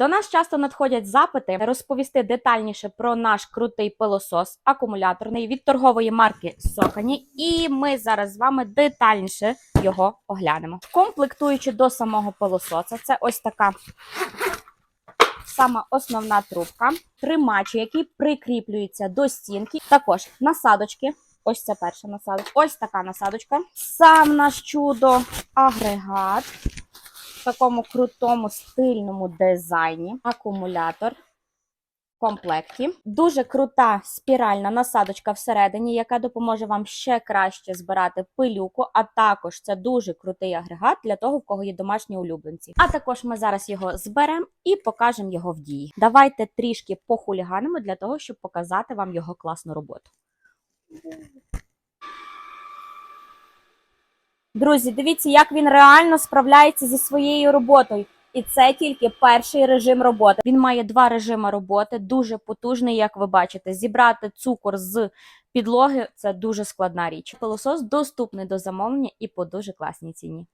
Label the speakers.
Speaker 1: До нас часто надходять запити розповісти детальніше про наш крутий пилосос акумуляторний від торгової марки Сокані. І ми зараз з вами детальніше його оглянемо. Комплектуючи до самого пилососа, це ось така сама основна трубка, тримач, який прикріплюється до стінки. Також насадочки. Ось це перша насадочка. Ось така насадочка. Сам наш чудо агрегат в такому крутому стильному дизайні. Акумулятор в комплекті. Дуже крута спіральна насадочка всередині, яка допоможе вам ще краще збирати пилюку. А також це дуже крутий агрегат для того, в кого є домашні улюбленці. А також ми зараз його зберемо і покажемо його в дії. Давайте трішки похуліганимо для того, щоб показати вам його класну роботу. Друзі, дивіться, як він реально справляється зі своєю роботою. І це тільки перший режим роботи. Він має два режими роботи, дуже потужний, як ви бачите. Зібрати цукор з підлоги це дуже складна річ. Пилосос доступний до замовлення і по дуже класній ціні.